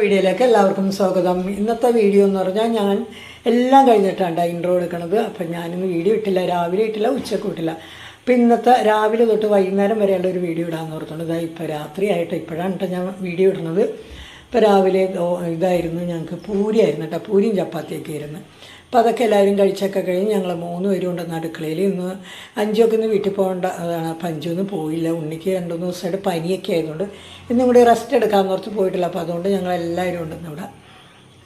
വീഡിയോയിലേക്ക് എല്ലാവർക്കും സ്വാഗതം. ഇന്നത്തെ വീഡിയോ എന്ന് പറഞ്ഞാൽ ഞാൻ എല്ലാം കഴിഞ്ഞിട്ടാണ് ഇൻട്രോ എടുക്കണത്. അപ്പം ഞാനിന്ന് വീഡിയോ ഇട്ടില്ല രാവിലെ ഇട്ടില്ല ഉച്ചയ്ക്ക് ഇട്ടില്ല. അപ്പം ഇന്നത്തെ രാവിലെ തൊട്ട് വൈകുന്നേരം വരെയുള്ള ഒരു വീഡിയോ ഇടാമെന്ന് ഓർത്തുണ്ട് ഇതാ ഇപ്പോൾ രാത്രിയായിട്ട് ഇപ്പോഴാണ് കേട്ടോ ഞാൻ വീഡിയോ ഇടുന്നത്. ഇപ്പോൾ രാവിലെ ഇതായിരുന്നു ഞങ്ങൾക്ക് പൂരിയായിരുന്നു കേട്ടോ പൂരിയും ചപ്പാത്തിയൊക്കെ ആയിരുന്നു. അപ്പോൾ അതൊക്കെ എല്ലാവരും കഴിച്ചൊക്കെ കഴിഞ്ഞ് ഞങ്ങൾ മൂന്ന് പേരും ഉണ്ടെന്ന് അടുക്കളയിൽ ഇന്ന് അഞ്ചൊക്കെ ഇന്ന് വീട്ടിൽ പോകേണ്ട അതാണ്. അപ്പം അഞ്ചൊന്നും പോയില്ല. ഉണ്ണിക്ക് രണ്ട് മൂന്ന് ദിവസമായിട്ട് പനിയൊക്കെ ആയതുകൊണ്ട് ഇന്നും കൂടി റെസ്റ്റ് എടുക്കാമെന്ന് ഓർത്ത് പോയിട്ടില്ല. അപ്പോൾ അതുകൊണ്ട് ഞങ്ങൾ എല്ലാവരും ഉണ്ടെന്ന് ഇവിടെ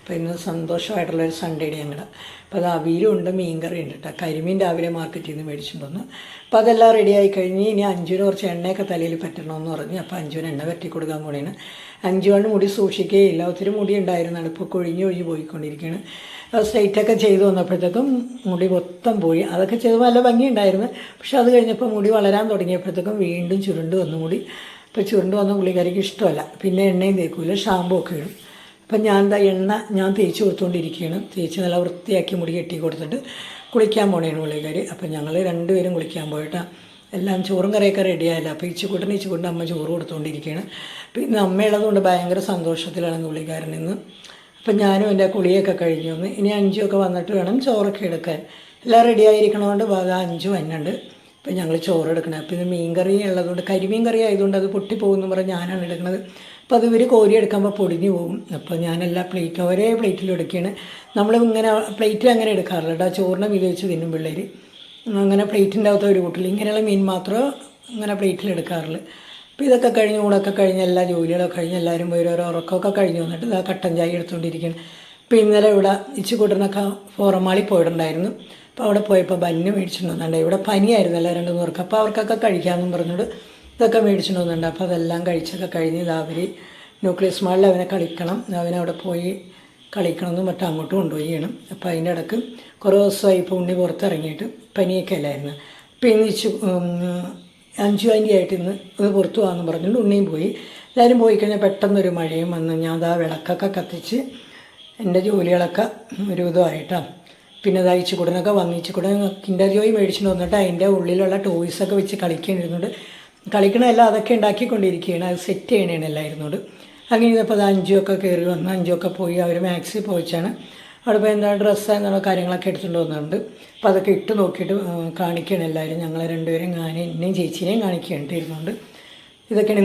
അപ്പോൾ ഇന്ന് സന്തോഷമായിട്ടുള്ളൊരു സൺഡേ ഡേ ഞങ്ങളുടെ അപ്പോൾ അത് അവിയലും ഉണ്ട് മീൻകറി ഉണ്ട് കേട്ടോ കരിമീൻ രാവിലെ മാർക്കറ്റിൽ നിന്ന് മേടിച്ചിട്ട് വന്നു അപ്പോൾ അതെല്ലാം റെഡിയായി കഴിഞ്ഞ് ഇനി അഞ്ചുവിന് കുറച്ച് എണ്ണയൊക്കെ തലയിൽ പറ്റണമെന്ന് പറഞ്ഞു അപ്പോൾ അഞ്ചുവിന് എണ്ണ പറ്റി കൊടുക്കാൻ പോണേന് അഞ്ചുവാണ് മുടി സൂക്ഷിക്കുകയില്ല. ഒത്തിരി മുടി ഉണ്ടായിരുന്നാണ്. ഇപ്പോൾ കൊഴിഞ്ഞ് കൊഴിഞ്ഞ് പോയിക്കൊണ്ടിരിക്കുകയാണ് സ്ട്രൈറ്റൊക്കെ ചെയ്തു വന്നപ്പോഴത്തേക്കും മുടി മൊത്തം പോയി. അതൊക്കെ ചെയ്ത് നല്ല ഭംഗിയുണ്ടായിരുന്നു പക്ഷെ അത് കഴിഞ്ഞപ്പോൾ മുടി വളരാൻ തുടങ്ങിയപ്പോഴത്തേക്കും വീണ്ടും ചുരുണ്ട് വന്നു മുടി. ഇപ്പോൾ ചുരുണ്ട് വന്ന പുള്ളിക്കാരിക്ക് ഇഷ്ടമല്ല. പിന്നെ എണ്ണയും തേക്കൂല ഷാമ്പു ഒക്കെ ഇടും. അപ്പം ഞാൻ എന്താ എണ്ണ ഞാൻ തേച്ച് കൊടുത്തുകൊണ്ടിരിക്കുകയാണ് തേച്ച് നല്ല വൃത്തിയാക്കി മുടി കെട്ടി കൊടുത്തിട്ട് കുളിക്കാൻ പോണേണ് പുള്ളിക്കാർ അപ്പം ഞങ്ങൾ രണ്ടുപേരും കുളിക്കാൻ പോയിട്ടാണ് എല്ലാം ചോറും കറിയൊക്കെ റെഡിയായില്ല അപ്പോൾ ഇച്ചിക്കൂട്ടന് ഇച്ചിക്കൂട്ടിന് അമ്മ ചോറ് കൊടുത്തുകൊണ്ടിരിക്കുകയാണ് അപ്പം ഇന്ന് അമ്മയുള്ളതുകൊണ്ട് ഭയങ്കര സന്തോഷത്തിലാണ് പുള്ളിക്കാരൻ ഇന്ന്. അപ്പം ഞാനും എന്റെ കുളിയൊക്കെ കഴിഞ്ഞു. ഇനി അഞ്ചുമൊക്കെ വന്നിട്ട് വേണം ചോറൊക്കെ എടുക്കാൻ. എല്ലാം റെഡി ആയിരിക്കണതുകൊണ്ട് ഭാഗം അഞ്ചു വന്നുണ്ട് ഇപ്പം ഞങ്ങൾ ചോറ് എടുക്കണം. അപ്പം ഇത് മീൻ കറി ഉള്ളതുകൊണ്ട് കരിമീൻ കറി ആയതുകൊണ്ട് അത് പൊട്ടിപ്പോകുമെന്ന് പറഞ്ഞ് ഞാനാണ് എടുക്കുന്നത് അപ്പോൾ അത് ഇവർ കോരി എടുക്കുമ്പോൾ പൊടിഞ്ഞു പോകും. അപ്പോൾ ഞാനെല്ലാ പ്ലേറ്റും ഒരേ പ്ലേറ്റിൽ എടുക്കുകയാണ്. നമ്മൾ ഇങ്ങനെ പ്ലേറ്റിൽ അങ്ങനെ എടുക്കാറില്ല കേട്ടോ. ചോറിനെ വെച്ച് തിന്നും പിള്ളേർ. അങ്ങനെ പ്ലേറ്റിന്റെ അകത്ത് ഒരു കൂട്ടില്ല ഇങ്ങനെയുള്ള മീൻ മാത്രമേ അങ്ങനെ പ്ലേറ്റിൽ എടുക്കാറുള്ളൂ അപ്പോൾ ഇതൊക്കെ കഴിഞ്ഞ് ഊണൊക്കെ കഴിഞ്ഞ് എല്ലാ ജോലികളൊക്കെ കഴിഞ്ഞ് എല്ലാവരും പോയി ഓരോ ഉറക്കമൊക്കെ കഴിഞ്ഞ് വന്നിട്ട് ഇതാ കട്ടൻ ചായ എടുത്തുകൊണ്ടിരിക്കുകയാണ്. അപ്പോൾ ഇന്നലെ ഇവിടെ ഇച്ചിക്കൂട്ടനൊക്കെ ഫോറമാളി പോയിട്ടുണ്ടായിരുന്നു. അപ്പോൾ അവിടെ പോയപ്പോൾ ബന്ന് മേടിച്ചിട്ട് ഇവിടെ പനിയായിരുന്നു എല്ലാ രണ്ടു പേർക്ക് അപ്പോൾ അവർക്കൊക്കെ കഴിക്കാമെന്നും പറഞ്ഞുകൊണ്ട് ഇതൊക്കെ മേടിച്ചിട്ട് അപ്പോൾ അതെല്ലാം കഴിച്ചൊക്കെ കഴിഞ്ഞ് അവർ ന്യൂക്ലിയസ് മാളിൽ അവനെ കളിക്കണം. അവനെ അവിടെ പോയി കളിക്കണമെന്നും മറ്റും അങ്ങോട്ട് കൊണ്ടുപോയി ചെയ്യണം. അപ്പോൾ അതിന്റെ ഇടയ്ക്ക് കുറേ ദിവസമായി ഇപ്പോൾ ഉണ്ണി പുറത്തിറങ്ങിയിട്ട് പനിയൊക്കെ അല്ലായിരുന്നു. അപ്പോൾ ഇന്ന് ഇച്ചു അഞ്ചു ആയിട്ട് ഇന്ന് ഒന്ന് പുറത്തു പോകാമെന്ന് പറഞ്ഞുകൊണ്ട് ഉണ്ണിയും പോയി. എല്ലാവരും പോയി കഴിഞ്ഞാൽ പെട്ടെന്നൊരു മഴയും വന്ന് ഞാൻ ആ വിളക്കൊക്കെ കത്തിച്ച് എന്റെ ജോലികളൊക്കെ ഒരു ഇതുമായിട്ടാണ് പിന്നെ ഇതാ ഇച്ചുകൂടനൊക്കെ വന്ന്. ഇച്ചുകൂടൻ കിൻഡർ ജോയി മേടിച്ചിട്ട് വന്നിട്ട് അതിന്റെ ഉള്ളിലുള്ള ടോയ്സൊക്കെ വെച്ച് കളിക്കേണ്ടിരുന്നുണ്ട്. കളിക്കണമെല്ലാം അതൊക്കെ ഉണ്ടാക്കിക്കൊണ്ടിരിക്കുകയാണ്. അത് സെറ്റ് ചെയ്യണേണ് എല്ലായിരുന്നോട് അങ്ങനെ ഇതപ്പോൾ അത് അഞ്ചുമൊക്കെ കയറി വന്ന്. അഞ്ചുമൊക്കെ പോയി അവർ മാക്സി പോയിച്ചാണ്. അവിടെ പോയി എന്താ ഡ്രസ്സ് എന്നുള്ള കാര്യങ്ങളൊക്കെ എടുത്തുകൊണ്ട് വന്നിട്ടുണ്ട്. അപ്പോൾ അതൊക്കെ ഇട്ട് നോക്കിയിട്ട് കാണിക്കുകയാണ് എല്ലാവരും. ഞങ്ങളെ രണ്ടുപേരും ഞാൻ എന്നെയും ചേച്ചീനെയും കാണിക്കുകയാണ് ഇരുന്നുകൊണ്ട് ഇതൊക്കെയാണ്